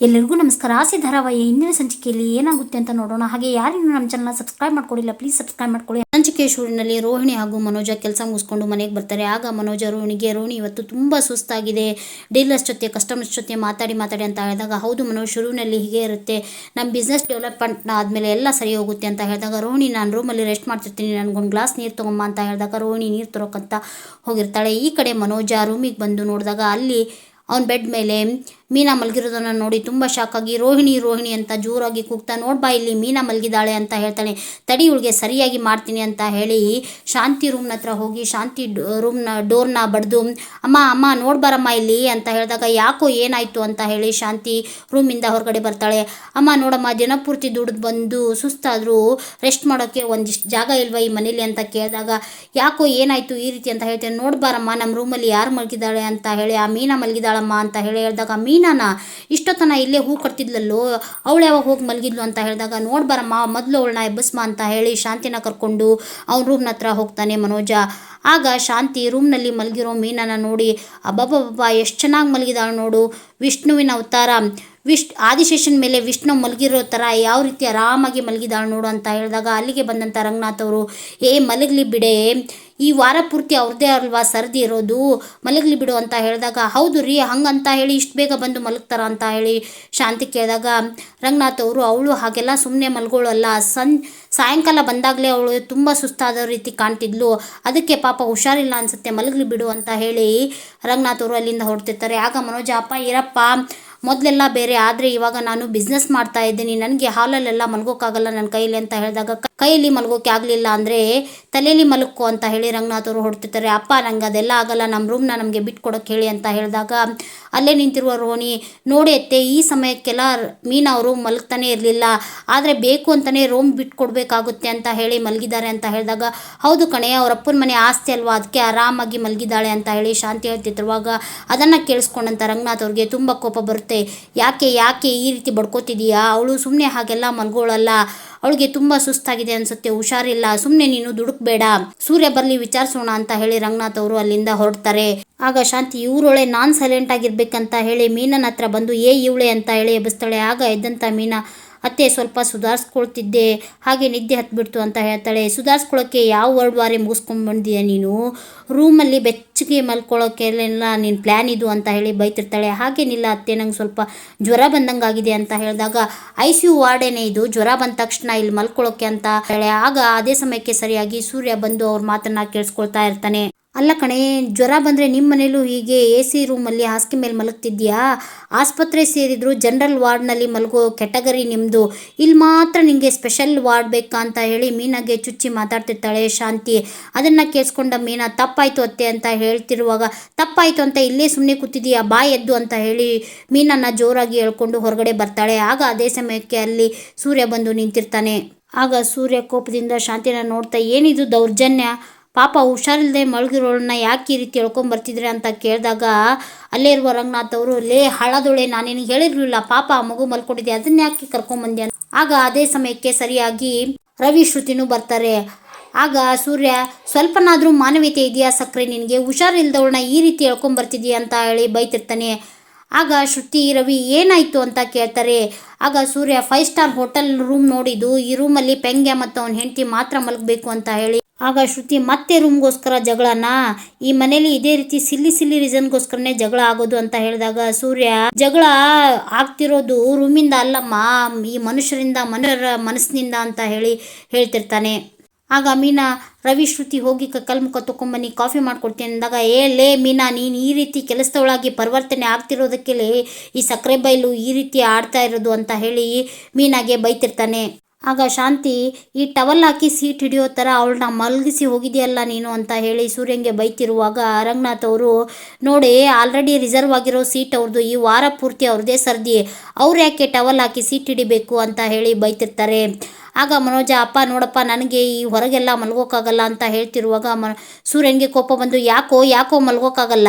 ಎಲ್ಲರಿಗೂ ನಮಸ್ಕಾರ. ಆಸೆ ಧಾರಾವಾಹಿ ಹಿಂದಿನ ಸಂಚಿಕೆಯಲ್ಲಿ ಏನಾಗುತ್ತೆ ಅಂತ ನೋಡೋಣ. ಹಾಗೆ ಯಾರಿಗೂ ನಮ್ಮ ಚಾನಲ್ ಸಬ್ಸ್ಕ್ರೈಬ್ ಮಾಡ್ಕೊಂಡಿಲ್ಲ ಪ್ಲೀಸ್ ಸಬ್ಸ್ಕ್ರೈಬ್ ಮಾಡ್ಕೊಳ್ಳಿ ಸಂಚಿಕೆ ಶೂರಿನಲ್ಲಿ ರೋಹಿಣಿ ಹಾಗೂ ಮನೋಜ ಕೆಲಸ ಮುಗಿಸ್ಕೊಂಡು ಮನೆಗೆ ಬರ್ತಾರೆ. ಆಗ ಮನೋಜ ರೋಹಿಣಿಗೆ, ರೋಹಿಣಿ, ಇವತ್ತು ತುಂಬ ಸುಸ್ತಾಗಿದೆ. ಡೀಲರ್ಸ್ ಜೊತೆ ಕಸ್ಟಮರ್ಸ್ ಜೊತೆ ಮಾತಾಡಿ ಮಾತಾಡಿ ಅಂತ ಹೇಳಿದಾಗ, ಹೌದು ಮನೋಜ್, ಶುರುವಿನಲ್ಲಿ ಹೀಗೆ ಇರುತ್ತೆ. ನಮ್ಮ ಬಿಸ್ನೆಸ್ ಡೆವಲಪ್ಮೆಂಟ್ ಆದಮೇಲೆ ಎಲ್ಲ ಸರಿ ಹೋಗುತ್ತೆ ಅಂತ ಹೇಳಿದಾಗ, ರೋಹಿಣಿ, ನಾನು ರೂಮಲ್ಲಿ ರೆಸ್ಟ್ ಮಾಡ್ತಿರ್ತೀನಿ. ನನಗೊಂದು ಗ್ಲಾಸ್ ನೀರು ತೊಗೊಂಬ ಅಂತ ಹೇಳಿದಾಗ, ರೋಹಿಣಿ ನೀರು ತರೋಕ್ಕಂತ ಹೋಗಿರ್ತಾಳೆ. ಈ ಕಡೆ ಮನೋಜ ರೂಮಿಗೆ ಬಂದು ನೋಡಿದಾಗ ಅಲ್ಲಿ ಅವನ ಬೆಡ್ ಮೇಲೆ ಮೀನಾ ಮಲಗಿರೋದನ್ನು ನೋಡಿ ತುಂಬ ಶಾಕ್ ಆಗಿ, ರೋಹಿಣಿ ರೋಹಿಣಿ ಅಂತ ಜೋರಾಗಿ ಕೂಗ್ತಾ ನೋಡ್ಬಾ ಇಲ್ಲಿ, ಮೀನಾ ಮಲಗಿದಾಳೆ ಅಂತ ಹೇಳ್ತಾಳೆ ತಡಿ ಇವಳಿಗೆ ಸರಿಯಾಗಿ ಮಾಡ್ತೀನಿ ಅಂತ ಹೇಳಿ ಶಾಂತಿ ರೂಮ್ನ ಹತ್ರ ಹೋಗಿ, ಶಾಂತಿ ರೂಮ್ನ ಡೋರ್ನ ಬಡ್ದು, ಅಮ್ಮ ಅಮ್ಮ ನೋಡ್ಬಾರಮ್ಮ ಇಲ್ಲಿ ಅಂತ ಹೇಳಿದಾಗ ಯಾಕೋ ಏನಾಯಿತು ಅಂತ ಹೇಳಿ ಶಾಂತಿ ರೂಮಿಂದ ಹೊರಗಡೆ ಬರ್ತಾಳೆ. ಅಮ್ಮ, ನೋಡಮ್ಮ, ದಿನಪೂರ್ತಿ ದುಡಿದು ಬಂದು ಸುಸ್ತಾದರೂ ರೆಸ್ಟ್ ಮಾಡೋಕ್ಕೆ ಒಂದಿಷ್ಟು ಜಾಗ ಇಲ್ವಾ ಈ ಮನೇಲಿ ಅಂತ ಕೇಳಿದಾಗ, ಯಾಕೋ ಏನಾಯಿತು ಈ ರೀತಿ ಅಂತ ಹೇಳ್ತೇನೆ ನೋಡ್ಬಾರಮ್ಮ ನಮ್ಮ ರೂಮಲ್ಲಿ ಯಾರು ಮಲಗಿದ್ದಾಳೆ ಅಂತ ಹೇಳಿ, ಆ ಮೀನಾ ಮಲಗಿದಾಳಮ್ಮ ಅಂತ ಹೇಳಿ ಹೇಳಿದಾಗ ಮೀನಾನ ಇಷ್ಟೊತ್ತನ ಇಲ್ಲೇ ಹೂ ಕಟ್ತಿದ್ಲಲ್ಲೋ, ಅವಳು ಯಾವಾಗ ಹೋಗಿ ಮಲಗಿದ್ಲು ಅಂತ ಹೇಳಿದಾಗ ನೋಡ್ಬಾರಮ್ಮ ಮೊದಲು ಅವಳನ್ನ ಎಬ್ಬಸ್ಮ ಅಂತ ಹೇಳಿ ಶಾಂತಿನ ಕರ್ಕೊಂಡು ಅವ್ನ ರೂಮ್ನ ಹತ್ರ ಹೋಗ್ತಾನೆ ಮನೋಜ. ಆಗ ಶಾಂತಿ ರೂಮ್ನಲ್ಲಿ ಮಲಗಿರೋ ಮೀನಾನ ನೋಡಿ ಅಬ್ಬಬ್ಬಬ್ಬ ಎಷ್ಟು ಚೆನ್ನಾಗಿ ಮಲಗಿದಾಳು ನೋಡು, ವಿಷ್ಣುವಿನ ಅವತಾರ ವಿಶ್ ಆದಿಶೇಷನ್ ಮೇಲೆ ವಿಷ್ಣು ಮಲಗಿರೋ ಥರ ಯಾವ ರೀತಿ ಆರಾಮಾಗಿ ಮಲಗಿದಾಳು ನೋಡು ಅಂತ ಹೇಳಿದಾಗ ಅಲ್ಲಿಗೆ ಬಂದಂಥ ರಂಗನಾಥ್ ಅವರು, ಏ ಮಲಗಲಿ ಬಿಡೆ ಈ ವಾರ ಪೂರ್ತಿ ಅವ್ರದ್ದೇ ಅಲ್ವಾ ಸರ್ದಿ ಇರೋದು? ಮಲಗಲಿ ಬಿಡು ಅಂತ ಹೇಳಿದಾಗ, ಹೌದು ರೀ, ಹಂಗಂತ ಹೇಳಿ, ಇಷ್ಟು ಬೇಗ ಬಂದು ಮಲಗ್ತಾರ ಅಂತ ಹೇಳಿ ಶಾಂತಿ ಕೇಳಿದಾಗ, ರಂಗನಾಥ್ ಅವರು, ಅವಳು ಹಾಗೆಲ್ಲ ಸುಮ್ಮನೆ ಮಲ್ಗೋಳಲ್ಲ. ಸನ್, ಸಾಯಂಕಾಲ ಬಂದಾಗಲೇ ಅವಳು ತುಂಬ ಸುಸ್ತಾದ ರೀತಿ ಕಾಣ್ತಿದ್ಲು. ಅದಕ್ಕೆ ಪಾಪ ಹುಷಾರಿಲ್ಲ ಅನ್ಸುತ್ತೆ, ಮಲಗಲಿ ಬಿಡು ಅಂತ ಹೇಳಿ ರಂಗನಾಥ್ ಅವರು ಅಲ್ಲಿಂದ ಹೊರಡ್ತಿರ್ತಾರೆ ಆಗ ಮನೋಜ, ಅಪ್ಪ, ಇರಪ್ಪ. ಮೊದಲೆಲ್ಲ ಬೇರೆ, ಆದರೆ ಇವಾಗ ನಾನು ಬಿಸ್ನೆಸ್ ಮಾಡ್ತಾ ಇದ್ದೀನಿ. ನನಗೆ ಹಾಲಲ್ಲೆಲ್ಲ ಮಲ್ಗೋಕ್ಕಾಗಲ್ಲ ನನ್ನ ಕೈಯಲ್ಲಿ ಅಂತ ಹೇಳಿದಾಗ ಕೈಯಲ್ಲಿ ಮಲಗೋಕೆ ಆಗಲಿಲ್ಲ ಅಂದರೆ ತಲೆಯಲ್ಲಿ ಮಲಕ್ಕೋ ಅಂತ ಹೇಳಿ ರಂಗನಾಥ್ ಅವರು ಹೊಡ್ತಿರ್ತಾರೆ ಅಪ್ಪ, ನಂಗೆ ಅದೆಲ್ಲ ಆಗಲ್ಲ, ನಮ್ಮ ರೂಮ್ನ ನಮಗೆ ಬಿಟ್ಕೊಡೋಕೆ ಹೇಳಿ ಅಂತ ಹೇಳಿದಾಗ ಅಲ್ಲೇ ನಿಂತಿರುವ ರೋಣಿ ನೋಡಿ ಅತ್ತೆ, ಈ ಸಮಯಕ್ಕೆಲ್ಲ ಮೀನಾ ಅವರು ಮಲಗ್ತಾನೆ ಇರಲಿಲ್ಲ. ಆದರೆ ಬೇಕು ಅಂತಲೇ ರೂಮ್ ಬಿಟ್ಕೊಡ್ಬೇಕಾಗುತ್ತೆ ಅಂತ ಹೇಳಿ ಮಲಗಿದ್ದಾರೆ ಅಂತ ಹೇಳಿದಾಗ, ಹೌದು ಕಣೆ, ಅವ್ರ ಅಪ್ಪನ ಮನೆ ಆಸ್ತಿ ಅಲ್ವಾ? ಅದಕ್ಕೆ ಆರಾಮಾಗಿ ಮಲಗಿದ್ದಾಳೆ ಅಂತ ಹೇಳಿ ಶಾಂತಿ ಹೇಳ್ತಿರುವಾಗ ಅದನ್ನು ಕೇಳಿಸ್ಕೊಂಡಂತ ರಂಗನಾಥ್ ಅವ್ರಿಗೆ ತುಂಬ ಕೋಪ ಬರುತ್ತೆ. ಯಾಕೆ ಯಾಕೆ ಈ ರೀತಿ ಬಡ್ಕೋತಿದೀಯಾ? ಅವಳು ಸುಮ್ಮನೆ ಹಾಗೆಲ್ಲ ಮಲ್ಗೋಳಲ್ಲ. ಅವಳಿಗೆ ತುಂಬಾ ಸುಸ್ತಾಗಿದೆ ಅನ್ಸುತ್ತೆ, ಹುಷಾರಿಲ್ಲ ಸುಮ್ಮನೆ ನೀನು ದುಡುಕ್ಬೇಡ, ಸೂರ್ಯ ಬರ್ಲಿ ವಿಚಾರಿಸೋಣ ಅಂತ ಹೇಳಿ ರಂಗನಾಥ್ ಅವರು ಅಲ್ಲಿಂದ ಹೊರಡ್ತಾರೆ. ಆಗ ಶಾಂತಿ, ಇವರೊಳೆ ನಾನ್ ಸೈಲೆಂಟ್ ಆಗಿರ್ಬೇಕಂತ ಹೇಳಿ ಮೀನನ್ ಹತ್ರ ಬಂದು, ಏ ಇವಳೆ ಅಂತ ಹೇಳಿ ಎಬ್ಬಿಸ್ತಾಳೆ. ಆಗ ಎದ್ದಂತ ಮೀನಾ ಅತ್ತೆ ಸ್ವಲ್ಪ ಸುಧಾರಿಸ್ಕೊಳ್ತಿದ್ದೆ, ಹಾಗೆ ನಿದ್ದೆ ಹತ್ಬಿಡ್ತು ಅಂತ ಹೇಳ್ತಾಳೆ. ಸುಧಾರಿಸ್ಕೊಳ್ಳೋಕ್ಕೆ ಯಾವ ವರ್ಡ್ ವಾರೆ ಮುಗಿಸ್ಕೊಂಡು ನೀನು? ರೂಮಲ್ಲಿ ಬೆಚ್ಚಗೆ ಮಲ್ಕೊಳ್ಳೋಕ್ಕೆಲ್ಲ ನಿನ್ನ ಪ್ಲ್ಯಾನ್ ಇದು ಅಂತ ಹೇಳಿ ಬೈತಿರ್ತಾಳೆ. ಹಾಗೇನಿಲ್ಲ ಅತ್ತೆ, ನಂಗೆ ಸ್ವಲ್ಪ ಜ್ವರ ಬಂದಂಗಾಗಿದೆ ಅಂತ ಹೇಳಿದಾಗ, ಐ ಸಿ ಯು ವಾರ್ಡೇನೆ ಇದು? ಜ್ವರ ಬಂದ ತಕ್ಷಣ ಇಲ್ಲಿ ಮಲ್ಕೊಳ್ಳೋಕೆ ಅಂತ ಹೇಳಿ ಆಗ ಅದೇ ಸಮಯಕ್ಕೆ ಸರಿಯಾಗಿ ಸೂರ್ಯ ಬಂದು ಅವ್ರ ಮಾತನ್ನ ಕೇಳಿಸ್ಕೊಳ್ತಾ ಇರ್ತಾನೆ. ಅಲ್ಲ ಕಣೆ, ಜ್ವರ ಬಂದರೆ ನಿಮ್ಮ ಮನೇಲೂ ಹೀಗೆ ಎ ಸಿ ರೂಮಲ್ಲಿ ಹಾಸಿಗೆ ಮೇಲೆ ಮಲಗ್ತಿದ್ಯಾ ಆಸ್ಪತ್ರೆ ಸೇರಿದ್ರು ಜನರಲ್ ವಾರ್ಡ್ನಲ್ಲಿ ಮಲಗೋ ಕೆಟಗರಿ ನಿಮ್ಮದು ಇಲ್ಲಿ ಮಾತ್ರ ನಿಮಗೆ ಸ್ಪೆಷಲ್ ವಾರ್ಡ್ ಬೇಕಾ ಅಂತ ಹೇಳಿ ಮೀನಾಗೆ ಚುಚ್ಚಿ ಮಾತಾಡ್ತಿರ್ತಾಳೆ ಶಾಂತಿ. ಅದನ್ನು ಕೇಳಿಸ್ಕೊಂಡ ಮೀನಾ, ತಪ್ಪಾಯಿತು ಅತ್ತೆ ಅಂತ ಹೇಳ್ತಿರುವಾಗ, ತಪ್ಪಾಯಿತು ಅಂತ ಇಲ್ಲೇ ಸುಮ್ಮನೆ ಕೂತಿದೀಯಾ ಬಾ ಎದ್ದು ಅಂತ ಹೇಳಿ ಮೀನನ್ನು ಜೋರಾಗಿ ಹೇಳ್ಕೊಂಡು ಹೊರಗಡೆ ಬರ್ತಾಳೆ. ಆಗ ಅದೇ ಸಮಯಕ್ಕೆ ಅಲ್ಲಿ ಸೂರ್ಯ ಬಂದು ನಿಂತಿರ್ತಾನೆ. ಆಗ ಸೂರ್ಯ ಕೋಪದಿಂದ ಶಾಂತಿನ ನೋಡ್ತಾ, ಏನಿದು ದೌರ್ಜನ್ಯ? ಪಾಪ ಹುಷಾರಿಲ್ಲದೆ ಮಲಗಿರೋಳನ್ನ ಯಾಕೆ ಈ ರೀತಿ ಹೇಳ್ಕೊಂಬರ್ತಿದ್ರೆ ಅಂತ ಕೇಳಿದಾಗ, ಅಲ್ಲೇ ಇರುವ ರಂಗನಾಥ್ ಅವರು, ಲೇ ಹಳದೊಳೆ, ನಾನೇನು ಹೇಳಿರ್ಲಿಲ್ಲ, ಪಾಪ ಮಗು ಮಲ್ಕೊಂಡಿದೆ ಅದನ್ನ ಯಾಕೆ ಕರ್ಕೊಂಬಂದೆ ಆಗ ಅದೇ ಸಮಯಕ್ಕೆ ಸರಿಯಾಗಿ ರವಿ ಶ್ರುತಿನೂ ಬರ್ತಾರೆ. ಆಗ ಸೂರ್ಯ, ಸ್ವಲ್ಪನಾದರೂ ಮಾನವೀಯತೆ ಇದೆಯಾ ಸಕ್ರೆ, ನಿನಗೆ ಹುಷಾರಿಲ್ದವಳನ್ನ ಈ ರೀತಿ ಹೇಳ್ಕೊಂಬರ್ತಿದ್ಯಾ ಅಂತ ಹೇಳಿ ಬೈತಿರ್ತಾನೆ. ಆಗ ಶ್ರುತಿ, ರವಿ, ಏನಾಯಿತು ಅಂತ ಕೇಳ್ತಾರೆ. ಆಗ Surya, five star hotel room ನೋಡಿದ್ದು, ಈ ರೂಮಲ್ಲಿ ಪೆಂಗ್ಯ ಮತ್ತು ಅವನ ಹೆಂಡತಿ ಮಾತ್ರ ಮಲಗಬೇಕು ಅಂತ ಹೇಳಿ ಆಗ ಶ್ರುತಿ ಮತ್ತೆ ರೂಮ್ಗೋಸ್ಕರ ಜಗಳನ? ಈ ಮನೇಲಿ ಇದೇ ರೀತಿ ಸಿಲ್ಲಿ ಸಿಲ್ಲಿ ರೀಸನ್ಗೋಸ್ಕರನೇ ಜಗಳ ಆಗೋದು ಅಂತ ಹೇಳಿದಾಗ ಸೂರ್ಯ, ಜಗಳ ಆಗ್ತಿರೋದು ರೂಮಿಂದ ಅಲ್ಲಮ್ಮ, ಈ ಮನುಷ್ಯರಿಂದ, ಮನುಷ್ಯರ ಮನಸ್ಸಿನಿಂದ ಅಂತ ಹೇಳಿ ಹೇಳ್ತಿರ್ತಾನೆ. ಆಗ ಮೀನಾ, ರವಿ ಶ್ರುತಿ ಹೋಗಿ ಕಲ್ ಮುಖ ತೊಗೊಂಬನ್ನಿ ಕಾಫಿ ಮಾಡ್ಕೊಡ್ತೀನಿ ಅಂದಾಗ, ಏ ಲೇ ಮೀನಾ, ನೀನು ಈ ರೀತಿ ಕೆಲಸದೊಳಗೆ ಪರಿವರ್ತನೆ ಆಗ್ತಿರೋದಕ್ಕೆ ಈ ಸಕ್ಕರೆ ಬೈಲು ಈ ರೀತಿ ಆಡ್ತಾ ಇರೋದು ಅಂತ ಹೇಳಿ ಮೀನಾಗೆ ಬೈತಿರ್ತಾನೆ. ಆಗ ಶಾಂತಿ, ಈ ಟವಲ್ ಹಾಕಿ ಸೀಟ್ ಹಿಡಿಯೋ ಥರ ಅವಳನ್ನ ಮಲಗಿಸಿ ಹೋಗಿದೆಯಲ್ಲ ನೀನು ಅಂತ ಹೇಳಿ ಸೂರ್ಯಂಗೆ ಬೈತಿರುವಾಗ ರಂಗನಾಥ್ ಅವರು, ನೋಡಿ ಆಲ್ರೆಡಿ ರಿಸರ್ವ್ ಆಗಿರೋ ಸೀಟ್ ಅವ್ರದ್ದು ಈ ವಾರ ಪೂರ್ತಿ ಅವ್ರದ್ದೇ ಸರ್ದಿ. ಅವ್ರು ಯಾಕೆ ಟವಲ್ ಹಾಕಿ ಸೀಟ್ ಹಿಡಿಬೇಕು? ಅಂತ ಹೇಳಿ ಬೈತಿರ್ತಾರೆ. ಆಗ ಮನೋಜ, ಅಪ್ಪ, ನೋಡಪ್ಪ, ನನಗೆ ಈ ಹೊರಗೆಲ್ಲ ಮಲ್ಗೋಕ್ಕಾಗಲ್ಲ ಅಂತ ಹೇಳ್ತಿರುವಾಗ ಮ ಸೂರ್ಯನಿಗೆ ಕೋಪ ಬಂದು, ಯಾಕೋ ಯಾಕೋ ಮಲ್ಗೋಕ್ಕಾಗಲ್ಲ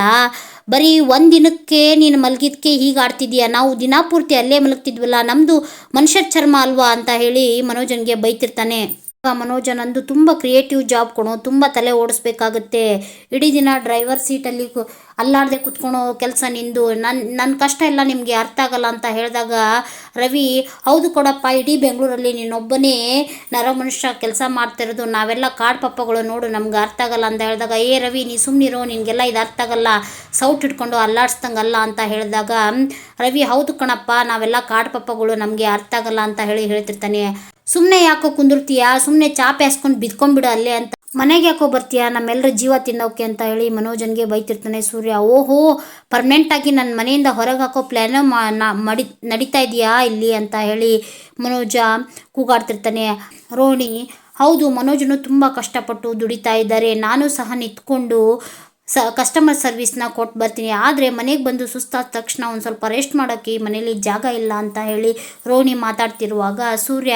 ಬರೀ ಒಂದು ದಿನಕ್ಕೆ ನೀನು ಮಲಗಿದ್ಕೆ ಹೀಗೆ ಆಡ್ತಿದ್ಯಾ ನಾವು ದಿನಾಪೂರ್ತಿ ಅಲ್ಲೇ ಮಲಗ್ತಿದ್ವಲ್ಲ ನಮ್ಮದು ಮನುಷ್ಯ ಚರ್ಮ ಅಲ್ವಾ? ಅಂತ ಹೇಳಿ ಮನೋಜನಿಗೆ ಬೈತಿರ್ತಾನೆ. ಮನೋಜ ನಂದು ತುಂಬ ಕ್ರಿಯೇಟಿವ್ ಜಾಬ್ ಕೊಡು, ತುಂಬ ತಲೆ ಓಡಿಸ್ಬೇಕಾಗುತ್ತೆ. ಇಡೀ ದಿನ ಡ್ರೈವರ್ ಸೀಟಲ್ಲಿ ಅಲ್ಲಾಡದೆ ಕುತ್ಕೊಳೋ ಕೆಲಸ ನಿಂದು. ನನ್ನ ನನ್ನ ಕಷ್ಟ ಎಲ್ಲ ನಿಮಗೆ ಅರ್ಥ ಆಗಲ್ಲ ಅಂತ ಹೇಳಿದಾಗ ರವಿ, ಹೌದು ಕೊಡಪ್ಪ, ಇಡೀ ಬೆಂಗಳೂರಲ್ಲಿ ನೀನೊಬ್ಬನೇ ನರಮನುಷ್ಯ ಕೆಲಸ ಮಾಡ್ತಿರೋದು ನಾವೆಲ್ಲ ಕಾಡು ಪಪ್ಪಗಳು ನೋಡು, ನಮ್ಗೆ ಅರ್ಥ ಆಗಲ್ಲ ಅಂತ ಹೇಳಿದಾಗ, ಏ ರವಿ, ನೀ ಸುಮ್ಮನಿರೋ ನಿನಗೆಲ್ಲ ಇದು ಅರ್ಥ ಆಗಲ್ಲ. ಸೌಟ್ ಇಟ್ಕೊಂಡು ಅಲ್ಲಾಡ್ಸ್ದಂಗಲ್ಲ ಅಂತ ಹೇಳಿದಾಗ ರವಿ, ಹೌದು ಕಣಪ್ಪ, ನಾವೆಲ್ಲ ಕಾಡು ಪಪ್ಪಗಳು ನಮಗೆ ಅರ್ಥ ಆಗಲ್ಲ ಅಂತ ಹೇಳಿ ಹೇಳ್ತಿರ್ತಾನೆ. ಸುಮ್ಮನೆ ಯಾಕೋ ಕುಂದಿರ್ತೀಯ ಸುಮ್ಮನೆ ಚಾಪೆ ಹಾಸ್ಕೊಂಡು ಬಿದ್ಕೊಂಡ್ಬಿಡು ಅಲ್ಲೇ ಅಂತ. ಮನೆಗೆ ಯಾಕೋ ಬರ್ತೀಯ? ನಮ್ಮೆಲ್ಲರ ಜೀವ ತಿನ್ನೋಕೆ ಅಂತ ಹೇಳಿ ಮನೋಜನ್ಗೆ ಬೈತಿರ್ತಾನೆ ಸೂರ್ಯ. ಓಹೋ ಪರ್ಮನೆಂಟಾಗಿ ನನ್ನ ಮನೆಯಿಂದ ಹೊರಗೆ ಹಾಕೋ ಪ್ಲ್ಯಾನು ಮಡಿ ನಡೀತಾ ಇದೆಯಾ ಇಲ್ಲಿ ಅಂತ ಹೇಳಿ ಮನೋಜ ಕೂಗಾಡ್ತಿರ್ತಾನೆ. ರೋಹಿಣಿ ಹೌದು, ಮನೋಜನು ತುಂಬ ಕಷ್ಟಪಟ್ಟು ದುಡಿತಾ ಇದ್ದಾರೆ. ನಾನು ಸಹ ನಿಂತ್ಕೊಂಡು ಸ ಕಸ್ಟಮರ್ ಸರ್ವಿಸ್ನ ಕೊಟ್ಟು ಬರ್ತೀನಿ. ಆದರೆ ಮನೆಗೆ ಬಂದು ಸುಸ್ತಾದ ತಕ್ಷಣ ಒಂದು ಸ್ವಲ್ಪ ರೆಸ್ಟ್ ಮಾಡೋಕ್ಕೆ ಮನೇಲಿ ಜಾಗ ಇಲ್ಲ ಅಂತ ಹೇಳಿ ರೋಹಿಣಿ ಮಾತಾಡ್ತಿರುವಾಗ, ಸೂರ್ಯ,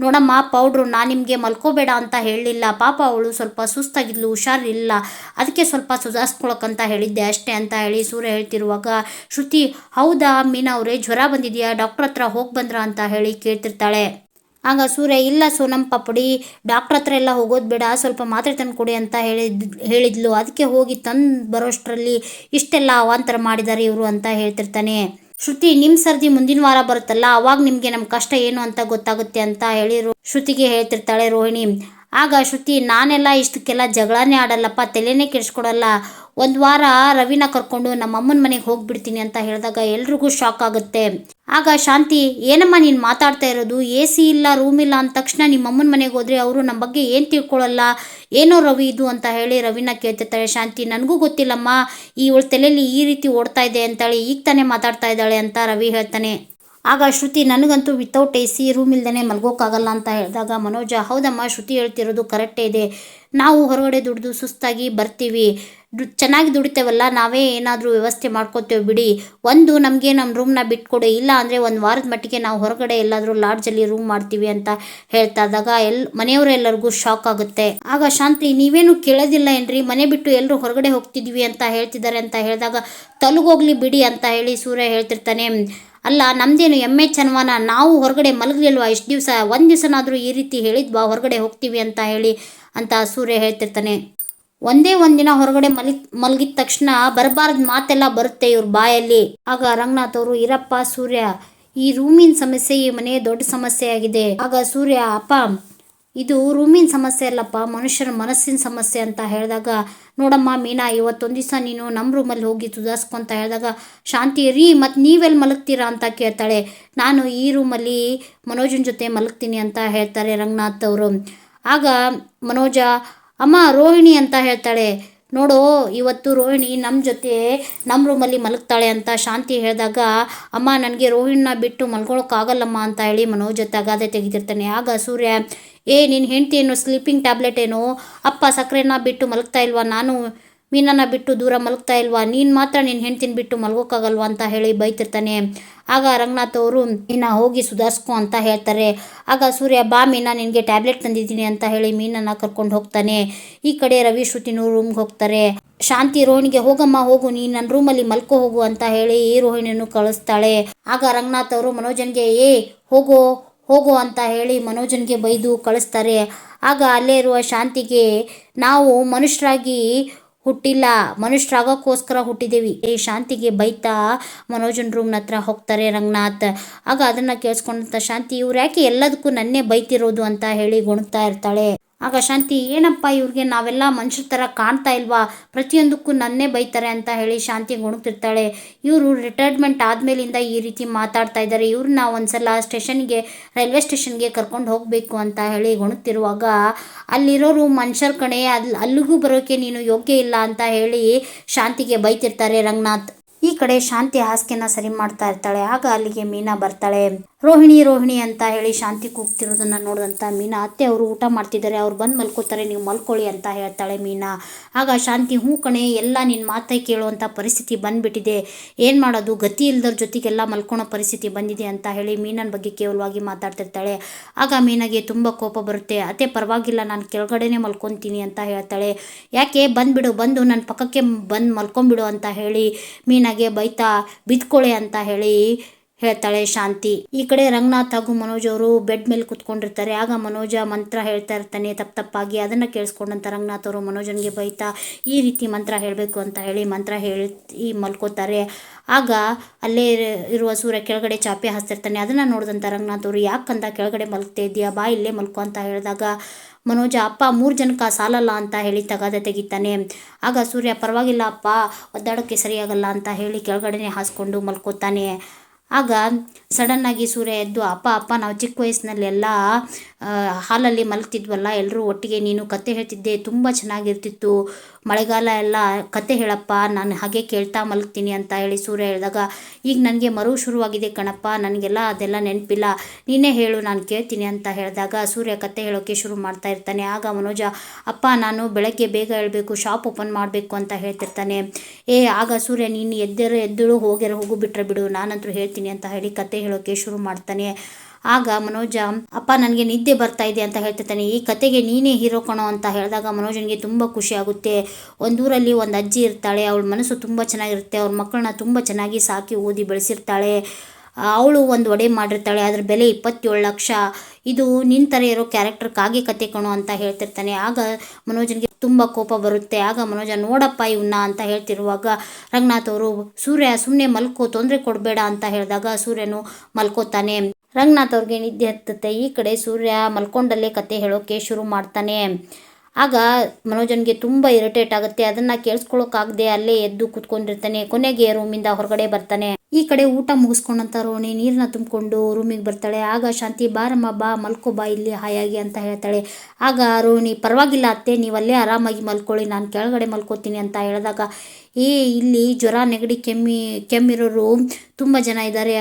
ನೋಡಮ್ಮ, ಪೌಡ್ರು ನಾನು ನಿಮಗೆ ಮಲ್ಕೋಬೇಡ ಅಂತ ಹೇಳಲಿಲ್ಲ ಪಾಪ ಅವಳು ಸ್ವಲ್ಪ ಸುಸ್ತಾಗಿದ್ಲು, ಹುಷಾರಿಲ್ಲ. ಅದಕ್ಕೆ ಸ್ವಲ್ಪ ಸುಧಾರಿಸ್ಕೊಳಕ್ಕಂತ ಹೇಳಿದ್ದೆ ಅಷ್ಟೇ ಅಂತ ಹೇಳಿ ಸೂರ್ಯ ಹೇಳ್ತಿರುವಾಗ, ಶ್ರುತಿ, ಹೌದಾ, ಮೀನಾ ಅವರೇ, ಜ್ವರ ಬಂದಿದೆಯಾ? ಡಾಕ್ಟ್ರ್ ಹತ್ರ ಹೋಗಿ ಬಂದ್ರ? ಅಂತ ಹೇಳಿ ಕೇಳ್ತಿರ್ತಾಳೆ. ಆಗ ಸೂರ್ಯ, ಇಲ್ಲ ಸೋನಂ ಪಪಡಿ ಡಾಕ್ಟ್ರ್ ಹತ್ರ ಎಲ್ಲ ಹೋಗೋದು ಬೇಡ, ಸ್ವಲ್ಪ ಮಾತ್ರೆ ತಂದು ಕೊಡಿ ಅಂತ ಹೇಳಿದ್, ಹೇಳಿದ್ಲು. ಅದಕ್ಕೆ ಹೋಗಿ ತಂದು ಬರೋಷ್ಟರಲ್ಲಿ ಇಷ್ಟೆಲ್ಲ ಅವಾಂತರ ಮಾಡಿದ್ದಾರೆ ಇವರು ಅಂತ ಹೇಳ್ತಿರ್ತಾನೆ. ಶ್ರುತಿ ನಿಮ್ಮ ಸರ್ದಿ ಮುಂದಿನ ವಾರ ಬರುತ್ತಲ್ಲ, ಅವಾಗ ನಿಮಗೆ ನಮ್ಮ ಕಷ್ಟ ಏನು ಅಂತ ಗೊತ್ತಾಗುತ್ತೆ ಅಂತ ಹೇಳಿ ಶ್ರುತಿಗೆ ಹೇಳ್ತಿರ್ತಾಳೆ ರೋಹಿಣಿ. ಆಗ ಶ್ರುತಿ, ನಾನೆಲ್ಲ ಇಷ್ಟಕ್ಕೆಲ್ಲ ಜಗಳನೇ ಆಡಲ್ಲಪ್ಪ, ತಲೆನೇ ಕೆಡಿಸ್ಕೊಡಲ್ಲ. ಒಂದು ವಾರ ರವಿನ ಕರ್ಕೊಂಡು ನಮ್ಮ ಅಮ್ಮನ ಮನೆಗೆ ಹೋಗ್ಬಿಡ್ತೀನಿ ಅಂತ ಹೇಳಿದಾಗ ಎಲ್ರಿಗೂ ಶಾಕ್ ಆಗುತ್ತೆ. ಆಗ ಶಾಂತಿ, ಏನಮ್ಮ ನೀನು ಮಾತಾಡ್ತಾ ಇರೋದು? ಎ ಸಿ ಇಲ್ಲ ರೂಮ್ ಇಲ್ಲ ಅಂದ ತಕ್ಷಣ ನಿಮ್ಮ ಅಮ್ಮನ ಮನೆಗೆ ಹೋದ್ರೆ ಅವರು ನಮ್ಮ ಬಗ್ಗೆ ಏನು ತಿಳ್ಕೊಳ್ಳಲ್ಲ ಏನೋ ರವಿ ಇದು ಅಂತ ಹೇಳಿ ರವಿನ ಕೇಳ್ತಿರ್ತಾಳೆ ಶಾಂತಿ. ನನಗೂ ಗೊತ್ತಿಲ್ಲಮ್ಮ ಇವಳ ತಲೆಯಲ್ಲಿ ಈ ರೀತಿ ಓಡ್ತಾ ಇದೆ ಅಂತೇಳಿ ಈಗ ತಾನೇ ಮಾತಾಡ್ತಾ ಇದ್ದಾಳೆ ಅಂತ ರವಿ ಹೇಳ್ತಾನೆ. ಆಗ ಶ್ರುತಿ, ನನಗಂತೂ ವಿತೌಟ್ ಎ ಸಿ ರೂಮ್ ಇಲ್ದೇ ಮಲ್ಗೋಕ್ಕಾಗಲ್ಲ ಅಂತ ಹೇಳಿದಾಗ ಮನೋಜ, ಹೌದಮ್ಮ, ಶ್ರುತಿ ಹೇಳ್ತಿರೋದು ಕರೆಕ್ಟೇ ಇದೆ. ನಾವು ಹೊರಗಡೆ ದುಡ್ದು ಸುಸ್ತಾಗಿ ಬರ್ತೀವಿ. ಚೆನ್ನಾಗಿ ದುಡಿತೇವಲ್ಲ, ನಾವೇ ಏನಾದರೂ ವ್ಯವಸ್ಥೆ ಮಾಡ್ಕೋತೇವೆ ಬಿಡಿ. ಒಂದು ನಮಗೆ ನಮ್ಮ ರೂಮ್ನ ಬಿಟ್ಕೊಡು, ಇಲ್ಲ ಅಂದರೆ ಒಂದು ವಾರದ ಮಟ್ಟಿಗೆ ನಾವು ಹೊರಗಡೆ ಎಲ್ಲಾದರೂ ಲಾಡ್ಜಲ್ಲಿ ರೂಮ್ ಮಾಡ್ತೀವಿ ಅಂತ ಹೇಳ್ತಾ ಇದ್ದಾಗ ಎಲ್ ಮನೆಯವರೆಲ್ಲರಿಗೂ ಶಾಕ್ ಆಗುತ್ತೆ. ಆಗ ಶಾಂತಿ, ನೀವೇನು ಕೇಳೋದಿಲ್ಲ ಏನ್ರಿ? ಮನೆ ಬಿಟ್ಟು ಎಲ್ಲರೂ ಹೊರಗಡೆ ಹೋಗ್ತಿದ್ವಿ ಅಂತ ಹೇಳ್ತಿದ್ದಾರೆ ಅಂತ ಹೇಳಿದಾಗ, ತಲುಗೋಗ್ಲಿ ಬಿಡಿ ಅಂತ ಹೇಳಿ ಸೂರ್ಯ ಹೇಳ್ತಿರ್ತಾನೆ. ಅಲ್ಲ, ನಮ್ದೇನು ಎಮ್ಮೆ ಚನ್ವಾನ? ನಾವು ಹೊರಗಡೆ ಮಲಗಲಿಲ್ವಾ? ಎಷ್ಟು ದಿವಸ, ಒಂದು ದಿವಸನಾದರೂ ಈ ರೀತಿ ಹೇಳಿದ್ವಾ? ಹೊರಗಡೆ ಹೋಗ್ತೀವಿ ಅಂತ ಹೇಳಿ ಅಂತ ಸೂರ್ಯ ಹೇಳ್ತಿರ್ತಾನೆ. ಒಂದೇ ಒಂದಿನ ಹೊರಗಡೆ ಮಲಿ ಮಲಗಿದ ತಕ್ಷಣ ಬರಬಾರ್ದ ಮಾತೆಲ್ಲ ಬರುತ್ತೆ ಇವ್ರ ಬಾಯಲ್ಲಿ. ಆಗ ರಂಗನಾಥ್ ಅವರು, ಇರಪ್ಪ ಸೂರ್ಯ, ಈ ರೂಮಿನ ಸಮಸ್ಯೆ ಈ ಮನೆಯ ದೊಡ್ಡ ಸಮಸ್ಯೆ ಆಗಿದೆ. ಆಗ ಸೂರ್ಯ, ಅಪ್ಪ, ಇದು ರೂಮಿನ ಸಮಸ್ಯೆ ಅಲ್ಲಪ್ಪ, ಮನುಷ್ಯರ ಮನಸ್ಸಿನ ಸಮಸ್ಯೆ ಅಂತ ಹೇಳಿದಾಗ, ನೋಡಮ್ಮ ಮೀನಾ, ಇವತ್ತೊಂದು ದಿವಸ ನೀನು ನಮ್ಮ ರೂಮಲ್ಲಿ ಹೋಗಿ ಸುಧಾರಿಸ್ಕೊ ಅಂತ ಹೇಳಿದಾಗ, ಶಾಂತಿ ರೀ ಮತ್ತು ನೀವೆಲ್ಲಿ ಮಲಗ್ತೀರಾ ಅಂತ ಕೇಳ್ತಾಳೆ. ನಾನು ಈ ರೂಮಲ್ಲಿ ಮನೋಜನ ಜೊತೆ ಮಲಗ್ತೀನಿ ಅಂತ ಹೇಳ್ತಾರೆ ರಂಗನಾಥ್ ಅವರು. ಆಗ ಮನೋಜ ಅಮ್ಮ, ರೋಹಿಣಿ ಅಂತ ಹೇಳ್ತಾಳೆ. ನೋಡು, ಇವತ್ತು ರೋಹಿಣಿ ನಮ್ಮ ಜೊತೆ ನಮ್ಮ ರೂಮಲ್ಲಿ ಮಲಗ್ತಾಳೆ ಅಂತ ಶಾಂತಿ ಹೇಳಿದಾಗ, ಅಮ್ಮ, ನನಗೆ ರೋಹಿಣಿನ ಬಿಟ್ಟು ಮಲ್ಕೊಳಕ್ಕಾಗಲ್ಲಮ್ಮ ಅಂತ ಹೇಳಿ ಮನೋಜ್ ಜೊತೆ ಅಗಾದೆ ತೆಗೆದಿರ್ತಾನೆ. ಆಗ ಸೂರ್ಯ, ಏ ನಿನ್ನ ಹೆಂಡತಿ ಸ್ಲೀಪಿಂಗ್ ಟ್ಯಾಬ್ಲೆಟ್ ಏನು? ಅಪ್ಪ ಸಕ್ಕರೆನ ಬಿಟ್ಟು ಮಲಗ್ತಾ ಇಲ್ವಾ? ನಾನು ಮೀನನ್ನ ಬಿಟ್ಟು ದೂರ ಮಲಗ್ತಾ ಇಲ್ವಾ? ನೀನು ಮಾತ್ರ ನಿನ್ನ ಹೆಂಡ್ತಿನ ಬಿಟ್ಟು ಮಲಗೋಕ್ಕಾಗಲ್ವಾ ಅಂತ ಹೇಳಿ ಬೈತಿರ್ತಾನೆ. ಆಗ ರಂಗನಾಥ್ ಅವರು ನಿನ್ನ ಹೋಗಿ ಸುಧಾರಿಸ್ಕೊ ಅಂತ ಹೇಳ್ತಾರೆ. ಆಗ ಸೂರ್ಯ, ಬಾ ಮೀನಾ, ನಿನಗೆ ಟ್ಯಾಬ್ಲೆಟ್ ತಂದಿದ್ದೀನಿ ಅಂತ ಹೇಳಿ ಮೀನನ್ನ ಕರ್ಕೊಂಡು ಹೋಗ್ತಾನೆ. ಈ ಕಡೆ ರವಿ ಶ್ರುತಿನೂ ರೂಮ್ಗೆ ಹೋಗ್ತಾರೆ. ಶಾಂತಿ, ರೋಹಿಣಿಗೆ, ಹೋಗಮ್ಮ, ಹೋಗು ನೀ ನನ್ನ ರೂಮಲ್ಲಿ ಮಲ್ಕೋ, ಹೋಗು ಅಂತ ಹೇಳಿ ಈ ರೋಹಿಣಿಯನ್ನು ಕಳಿಸ್ತಾಳೆ. ಆಗ ರಂಗನಾಥ್ ಅವರು ಮನೋಜನ್ಗೆ, ಏ, ಹೋಗೋ ಹೋಗೋ ಅಂತ ಹೇಳಿ ಮನೋಜನ್ಗೆ ಬೈದು ಕಳಿಸ್ತಾರೆ. ಆಗ ಅಲ್ಲೇ ಇರುವ ಶಾಂತಿಗೆ, ನಾವು ಮನುಷ್ಯರಾಗಿ ಹುಟ್ಟಿಲ್ಲ. ಮನುಷ್ಯರಾಗೋಕ್ಕೋಸ್ಕರ ಹುಟ್ಟಿದ್ದೀವಿ ಈ ಶಾಂತಿಗೆ ಬೈತಾ ಮನೋಜನ್ ರೂಮ್ನ ಹತ್ರ ಹೋಗ್ತಾರೆ ರಂಗನಾಥ್. ಆಗ ಅದನ್ನು ಕೇಳಿಸ್ಕೊಂಡಂತ ಶಾಂತಿ ಇವ್ರು ಯಾಕೆ ಎಲ್ಲದಕ್ಕೂ ನನ್ನೇ ಬೈತಿರೋದು ಅಂತ ಹೇಳಿ ಗುಣಗ್ತಾ ಇರ್ತಾಳೆ. ಆಗ ಶಾಂತಿ, ಏನಪ್ಪ ಇವ್ರಿಗೆ ನಾವೆಲ್ಲ ಮನುಷ್ಯರ ಥರ ಕಾಣ್ತಾ ಇಲ್ವಾ? ಪ್ರತಿಯೊಂದಕ್ಕೂ ನನ್ನೇ ಬೈತಾರೆ ಅಂತ ಹೇಳಿ ಶಾಂತಿ ಗುಣಗ್ತಿರ್ತಾಳೆ. ಇವರು ರಿಟೈರ್ಮೆಂಟ್ ಆದಮೇಲಿಂದ ಈ ರೀತಿ ಮಾತಾಡ್ತಾ ಇದ್ದಾರೆ. ಇವ್ರನ್ನ ಒಂದ್ಸಲ ಸ್ಟೇಷನ್ಗೆ, ರೈಲ್ವೆ ಸ್ಟೇಷನ್ಗೆ ಕರ್ಕೊಂಡು ಹೋಗಬೇಕು ಅಂತ ಹೇಳಿ ಗುಣಗ್ತಿರುವಾಗ, ಅಲ್ಲಿರೋರು ಮನುಷ್ಯರ ಕಣೆ ಅಲ್ಲಿ ಅಲ್ಲಿಗೂ ಬರೋಕ್ಕೆ ನೀನು ಯೋಗ್ಯ ಇಲ್ಲ ಅಂತ ಹೇಳಿ ಶಾಂತಿಗೆ ಬೈತಿರ್ತಾರೆ ರಂಗನಾಥ್. ಈ ಕಡೆ ಶಾಂತಿ ಹಾಸಿಗೆನ ಸರಿ ಮಾಡ್ತಾ ಇರ್ತಾಳೆ, ಆಗ ಅಲ್ಲಿಗೆ ಮೀನಾ ಬರ್ತಾಳೆ. ರೋಹಿಣಿ ರೋಹಿಣಿ ಅಂತ ಹೇಳಿ ಶಾಂತಿ ಕೂಗ್ತಿರೋದನ್ನ ನೋಡಿದಂತ ಮೀನಾ ಅತ್ತೆ ಅವರು ಊಟ ಮಾಡ್ತಿದ್ದಾರೆ, ಅವ್ರು ಬಂದು ಮಲ್ಕೋತಾರೆ, ನೀವು ಮಲ್ಕೊಳ್ಳಿ ಅಂತ ಹೇಳ್ತಾಳೆ ಮೀನಾ. ಆಗ ಶಾಂತಿ ಹೂ ಕಣೆ, ಎಲ್ಲ ನಿನ್ನ ಮಾತೇ ಕೇಳುವಂಥ ಪರಿಸ್ಥಿತಿ ಬಂದ್ಬಿಟ್ಟಿದೆ. ಏನು ಮಾಡೋದು? ಗತಿ ಇಲ್ದರ ಜೊತೆಗೆಲ್ಲ ಮಲ್ಕೊಳ್ಳೋ ಪರಿಸ್ಥಿತಿ ಬಂದಿದೆ ಅಂತ ಹೇಳಿ ಮೀನನ ಬಗ್ಗೆ ಕೇವಲವಾಗಿ ಮಾತಾಡ್ತಿರ್ತಾಳೆ. ಆಗ ಮೀನಾಗೆ ತುಂಬ ಕೋಪ ಬರುತ್ತೆ. ಅತ್ತೆ, ಪರವಾಗಿಲ್ಲ, ನಾನು ಕೆಳಗಡೆನೆ ಮಲ್ಕೊತೀನಿ ಅಂತ ಹೇಳ್ತಾಳೆ. ಯಾಕೆ? ಬಂದ್ಬಿಡು, ಬಂದು ನನ್ನ ಪಕ್ಕಕ್ಕೆ ಬಂದು ಮಲ್ಕೊಂಬಿಡು ಅಂತ ಹೇಳಿ ಮೀನಾಗೆ ಬೈತಾ ಬಿದ್ಕೊಳ್ಳೆ ಅಂತ ಹೇಳಿ ಹೇಳ್ತಾಳೆ ಶಾಂತಿ. ಈ ಕಡೆ ರಂಗನಾಥ್ ಹಾಗೂ ಮನೋಜ್ ಅವರು ಬೆಡ್ ಮೇಲೆ ಕುತ್ಕೊಂಡಿರ್ತಾರೆ. ಆಗ ಮನೋಜ ಮಂತ್ರ ಹೇಳ್ತಾ ಇರ್ತಾನೆ ತಪ್ಪ ತಪ್ಪಾಗಿ. ಅದನ್ನ ಕೇಳಿಸ್ಕೊಂಡಂತ ರಂಗನಾಥ್ ಅವರು ಮನೋಜನಿಗೆ ಬೈತಾ, ಈ ರೀತಿ ಮಂತ್ರ ಹೇಳಬೇಕು ಅಂತ ಹೇಳಿ ಮಂತ್ರ ಹೇಳಿ ಮಲ್ಕೋತಾರೆ. ಆಗ ಅಲ್ಲೇ ಇರುವ ಸೂರ್ಯ ಕೆಳಗಡೆ ಚಾಪೆ ಹಾಸ್ತಿರ್ತಾನೆ. ಅದನ್ನ ನೋಡಿದಂಥ ರಂಗನಾಥ್ ಅವರು ಯಾಕಂದ ಕೆಳಗಡೆ ಮಲ್ಕ್ತಾ ಇದೆಯಾ ಬಾ ಇಲ್ಲೇ ಮಲ್ಕೋ ಅಂತ ಹೇಳಿದಾಗ ಮನೋಜ, ಅಪ್ಪ, ಮೂರು ಜನಕ್ಕೆ ಸಾಲಲ್ಲ ಅಂತ ಹೇಳಿ ತಗಾದೆ ತೆಗಿತಾನೆ. ಆಗ ಸೂರ್ಯ, ಪರವಾಗಿಲ್ಲ ಅಪ್ಪ ಒದ್ದಾಡೋಕ್ಕೆ ಸರಿಯಾಗಲ್ಲ ಅಂತ ಹೇಳಿ ಕೆಳಗಡೆನೆ ಹಾಸ್ಕೊಂಡು ಮಲ್ಕೋತಾನೆ. ಆಗ ಸಡನ್ನಾಗಿ ಸೂರ್ಯ ಎದ್ದು, ಅಪ್ಪ ಅಪ್ಪ, ನಾವು ಚಿಕ್ಕ ವಯಸ್ಸಿನಲ್ಲಿ ಎಲ್ಲ ಹಾಲಲ್ಲಿ ಮಲಗ್ತಿದ್ವಲ್ಲ ಎಲ್ಲರೂ ಒಟ್ಟಿಗೆ ನೀನು ಕತೆ ಹೇಳ್ತಿದ್ದೆ, ತುಂಬ ಚೆನ್ನಾಗಿರ್ತಿತ್ತು. ಮಳೆಗಾಲ ಎಲ್ಲ ಕತೆ ಹೇಳಪ್ಪ, ನಾನು ಹಾಗೆ ಕೇಳ್ತಾ ಮಲಗ್ತೀನಿ ಅಂತ ಹೇಳಿ ಸೂರ್ಯ ಹೇಳಿದಾಗ, ಈಗ ನನಗೆ ಮರು ಶುರುವಾಗಿದೆ ಕಣಪ್ಪ, ನನಗೆಲ್ಲ ಅದೆಲ್ಲ ನೆನಪಿಲ್ಲ. ನೀನೇ ಹೇಳು, ನಾನು ಕೇಳ್ತೀನಿ ಅಂತ ಹೇಳಿದಾಗ ಸೂರ್ಯ ಕತೆ ಹೇಳೋಕ್ಕೆ ಶುರು ಮಾಡ್ತಾ ಇರ್ತಾನೆ. ಆಗ ಮನೋಜ, ಅಪ್ಪ, ನಾನು ಬೆಳಗ್ಗೆ ಬೇಗ ಹೇಳಬೇಕು, ಶಾಪ್ ಓಪನ್ ಮಾಡಬೇಕು ಅಂತ ಹೇಳ್ತಿರ್ತಾನೆ. ಏ, ಆಗ ಸೂರ್ಯ, ನೀನು ಎದ್ದರು, ಎದ್ದಳು, ಹೋಗ್ಯಾರ, ಹೋಗು, ಬಿಟ್ರೆ ಬಿಡು, ನಾನಂತೂ ಹೇಳ್ತೀನಿ. ಅಂತ ಹೇಳಿ ಕತೆ ಹೇಳೋಕ್ಕೆ ಶುರು ಮಾಡ್ತಾನೆ. ಆಗ ಮನೋಜ, ಅಪ್ಪ, ನನಗೆ ನಿದ್ದೆ ಬರ್ತಾ ಇದೆ ಅಂತ ಹೇಳ್ತಿರ್ತಾನೆ. ಈ ಕತೆಗೆ ನೀನೇ ಹೀರೋ ಕಣೋ ಅಂತ ಹೇಳಿದಾಗ ಮನೋಜನಿಗೆ ತುಂಬ ಖುಷಿ ಆಗುತ್ತೆ. ಒಂದೂರಲ್ಲಿ ಒಂದು ಅಜ್ಜಿ ಇರ್ತಾಳೆ. ಅವಳ ಮನಸ್ಸು ತುಂಬ ಚೆನ್ನಾಗಿರುತ್ತೆ. ಅವ್ರ ಮಕ್ಕಳನ್ನ ತುಂಬ ಚೆನ್ನಾಗಿ ಸಾಕಿ ಓದಿ ಬೆಳೆಸಿರ್ತಾಳೆ. ಅವಳು ಒಂದು ಒಡೆ ಮಾಡಿರ್ತಾಳೆ, ಅದ್ರ ಬೆಲೆ ಇಪ್ಪತ್ತೇಳು ಲಕ್ಷ. ಇದು ನಿನ್ನ ಥರ ಇರೋ ಕ್ಯಾರೆಕ್ಟರ್ ಕಾಗೆ ಕತೆ ಕಣೋ ಅಂತ ಹೇಳ್ತಿರ್ತಾನೆ. ಆಗ ಮನೋಜನಿಗೆ ತುಂಬ ಕೋಪ ಬರುತ್ತೆ. ಆಗ ಮನೋಜ, ನೋಡಪ್ಪ ಇವನ್ನ ಅಂತ ಹೇಳ್ತಿರುವಾಗ ರಂಗನಾಥ್ ಅವರು, ಸೂರ್ಯ ಸುಮ್ಮನೆ ಮಲ್ಕೋ, ತೊಂದರೆ ಕೊಡಬೇಡ ಅಂತ ಹೇಳಿದಾಗ ಸೂರ್ಯನು ಮಲ್ಕೋತಾನೆ. ರಂಗನಾಥ್ ಅವ್ರಿಗೆ ನಿದ್ದೆ ಹತ್ತುತ್ತೆ. ಈ ಕಡೆ ಸೂರ್ಯ ಮಲ್ಕೊಂಡಲ್ಲೇ ಕತೆ ಹೇಳೋಕೆ ಶುರು ಮಾಡ್ತಾನೆ. ಆಗ ಮನೋಜನ್ಗೆ ತುಂಬ ಇರಿಟೇಟ್ ಆಗುತ್ತೆ. ಅದನ್ನ ಕೇಳಿಸ್ಕೊಳ್ಳೋಕ್ಕಾಗದೆ ಅಲ್ಲೇ ಎದ್ದು ಕೂತ್ಕೊಂಡಿರ್ತಾನೆ. ಕೊನೆಗೆ ರೂಮಿಂದ ಹೊರಗಡೆ ಬರ್ತಾನೆ. ಈ ಕಡೆ ಊಟ ಮುಗಿಸ್ಕೊಂಡಂತ ರೋಣಿ ನೀರನ್ನ ತುಂಬಿಕೊಂಡು ರೂಮಿಗೆ ಬರ್ತಾಳೆ. ಆಗ ಶಾಂತಿ, ಬಾರಮ್ಮ, ಬಾ, ಮಲ್ಕೋ, ಬಾ, ಇಲ್ಲಿ ಹಾಯಾಗಿ ಅಂತ ಹೇಳ್ತಾಳೆ. ಆಗ ರೋಣಿ, ಪರವಾಗಿಲ್ಲ ಅತ್ತೆ ನೀವಲ್ಲೇ ಆರಾಮಾಗಿ ಮಲ್ಕೊಳ್ಳಿ. ನಾನು ಕೆಳಗಡೆ ಮಲ್ಕೋತೀನಿ ಅಂತ ಹೇಳಿದಾಗ, ಏ, ಇಲ್ಲಿ ಜ್ವರ, ನೆಗಡಿ, ಕೆಮ್ಮಿ, ಕೆಮ್ಮಿರೋರು ತುಂಬ ಜನ ಇದ್ದಾರೆ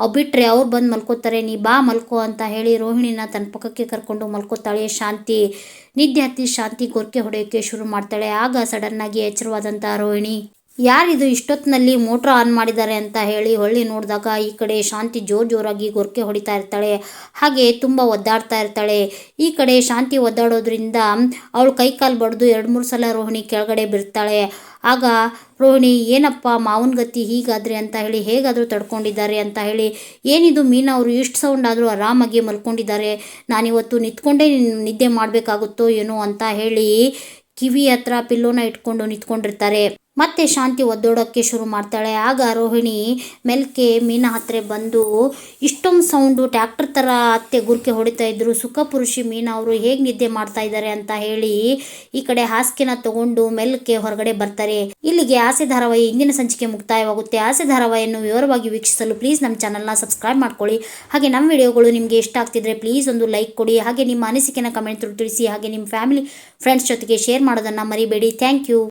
ಅವು ಬಿಟ್ಟರೆ ಅವ್ರು ಬಂದು ಮಲ್ಕೋತಾರೆ, ನೀ ಬಾ ಮಲ್ಕೋ ಅಂತ ಹೇಳಿ ರೋಹಿಣಿನ ತನ್ನ ಪಕ್ಕಕ್ಕೆ ಕರ್ಕೊಂಡು ಮಲ್ಕೋತಾಳೆ. ಶಾಂತಿ ನಿದ್ದೆ ಹತ್ತಿ ಶಾಂತಿ ಗೊರ್ಕೆ ಹೊಡೆಯೋಕ್ಕೆ ಶುರು ಮಾಡ್ತಾಳೆ. ಆಗ ಸಡನ್ನಾಗಿ ಎಚ್ಚರವಾದಂಥ ರೋಹಿಣಿ ಯಾರಿದು ಇಷ್ಟೊತ್ತಿನಲ್ಲಿ ಮೋಟ್ರ್ ಆನ್ ಮಾಡಿದ್ದಾರೆ ಅಂತ ಹೇಳಿ ಹೊಳ್ಳಿ ನೋಡಿದಾಗ ಈ ಕಡೆ ಶಾಂತಿ ಜೋರು ಜೋರಾಗಿ ಗೊರಕೆ ಹೊಡಿತಾ ಇರ್ತಾಳೆ, ಹಾಗೆ ತುಂಬ ಒದ್ದಾಡ್ತಾ ಇರ್ತಾಳೆ. ಈ ಕಡೆ ಶಾಂತಿ ಒದ್ದಾಡೋದ್ರಿಂದ ಅವಳು ಕೈಕಾಲು ಬಡಿದು ಎರಡು ಮೂರು ಸಲ ರೋಹಿಣಿ ಕೆಳಗಡೆ ಬಿರ್ತಾಳೆ. ಆಗ ರೋಹಿಣಿ, ಏನಪ್ಪ, ಮಾವನ ಗತಿ ಹೀಗಾದ್ರೆ? ಅಂತ ಹೇಳಿ, ಹೇಗಾದರೂ ತಡ್ಕೊಂಡಿದ್ದಾರೆ? ಅಂತ ಹೇಳಿ, ಏನಿದು ಮೀನಾ, ಅವರು ಇಷ್ಟು ಸೌಂಡ್ ಆದರೂ ಆರಾಮಾಗಿ ಮಲ್ಕೊಂಡಿದ್ದಾರೆ. ನಾನಿವತ್ತು ನಿಂತ್ಕೊಂಡೇ ನಿದ್ದೆ ಮಾಡಬೇಕಾಗುತ್ತೋ ಏನೋ? ಅಂತ ಹೇಳಿ ಕಿವಿ ಹತ್ರ ಪಿಲ್ಲೋನ ಇಟ್ಕೊಂಡು ನಿಂತ್ಕೊಂಡಿರ್ತಾರೆ. ಮತ್ತೆ ಶಾಂತಿ ಒದ್ದೋಡೋಕ್ಕೆ ಶುರು ಮಾಡ್ತಾಳೆ. ಆಗ ರೋಹಿಣಿ ಮೆಲ್ಕೆ ಮೀನ ಹತ್ರ ಬಂದು, ಇಷ್ಟೊಂದು ಸೌಂಡು ಟ್ಯಾಕ್ಟರ್ ಥರ ಅತ್ತೆ ಗುರ್ಕೆ ಹೊಡಿತಾ ಇದ್ರು. ಸುಖ ಪುರುಷಿ ಮೀನ ಅವರು ಹೇಗೆ ನಿದ್ದೆ ಮಾಡ್ತಾ ಇದ್ದಾರೆ ಅಂತ ಹೇಳಿ ಈ ಕಡೆ ಹಾಸಿಗೆನ ತಗೊಂಡು ಮೆಲ್ಕೆ ಹೊರಗಡೆ ಬರ್ತಾರೆ. ಇಲ್ಲಿಗೆ ಆಸೆ ಧಾರಾವಾಹಿ ಇಂದಿನ ಸಂಚಿಕೆ ಮುಕ್ತಾಯವಾಗುತ್ತೆ. ಆಸೆ ಧಾರಾವಾಹಿಯನ್ನು ವಿವರವಾಗಿ ವೀಕ್ಷಿಸಲು ಪ್ಲೀಸ್ ನಮ್ಮ ಚಾನಲ್ನ ಸಬ್ಸ್ಕ್ರೈಬ್ ಮಾಡ್ಕೊಳ್ಳಿ. ಹಾಗೆ ನಮ್ಮ ವಿಡಿಯೋಗಳು ನಿಮಗೆ ಇಷ್ಟ ಆಗ್ತಿದ್ರೆ ಪ್ಲೀಸ್ ಒಂದು ಲೈಕ್ ಕೊಡಿ. ಹಾಗೆ ನಿಮ್ಮ ಅನಿಸಿಕೆನ ಕಮೆಂಟ್ ತಿಳಿಸಿ, ಹಾಗೆ ನಿಮ್ಮ ಫ್ಯಾಮಿಲಿ ಫ್ರೆಂಡ್ಸ್ ಜೊತೆಗೆ ಶೇರ್ ಮಾಡೋದನ್ನು ಮರಿಬೇಡಿ. Thank you